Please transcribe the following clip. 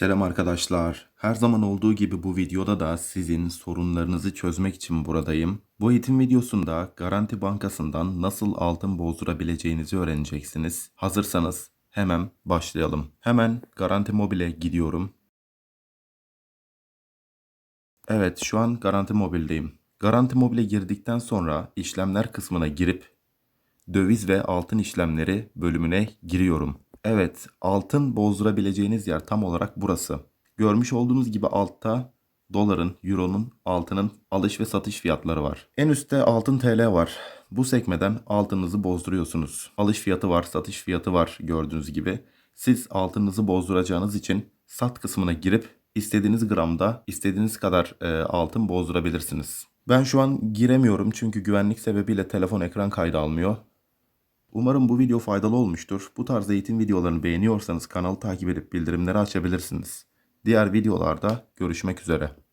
Selam arkadaşlar. Her zaman olduğu gibi bu videoda da sizin sorunlarınızı çözmek için buradayım. Bu eğitim videosunda Garanti Bankası'ndan nasıl altın bozdurabileceğinizi öğreneceksiniz. Hazırsanız hemen başlayalım. Hemen Garanti Mobil'e gidiyorum. Evet, şu an Garanti Mobil'deyim. Garanti Mobil'e girdikten sonra işlemler kısmına girip döviz ve altın işlemleri bölümüne giriyorum. Evet, altın bozdurabileceğiniz yer tam olarak burası. Görmüş olduğunuz gibi altta doların, euronun, altının alış ve satış fiyatları var. En üstte altın TL var. Bu sekmeden altınınızı bozduruyorsunuz. Alış fiyatı var, satış fiyatı var gördüğünüz gibi. Siz altınınızı bozduracağınız için sat kısmına girip istediğiniz gramda istediğiniz kadar e, altın bozdurabilirsiniz. Ben şu an giremiyorum çünkü güvenlik sebebiyle telefon ekran kaydı almıyor. Umarım bu video faydalı olmuştur. Bu tarz eğitim videolarını beğeniyorsanız kanalı takip edip bildirimleri açabilirsiniz. Diğer videolarda görüşmek üzere.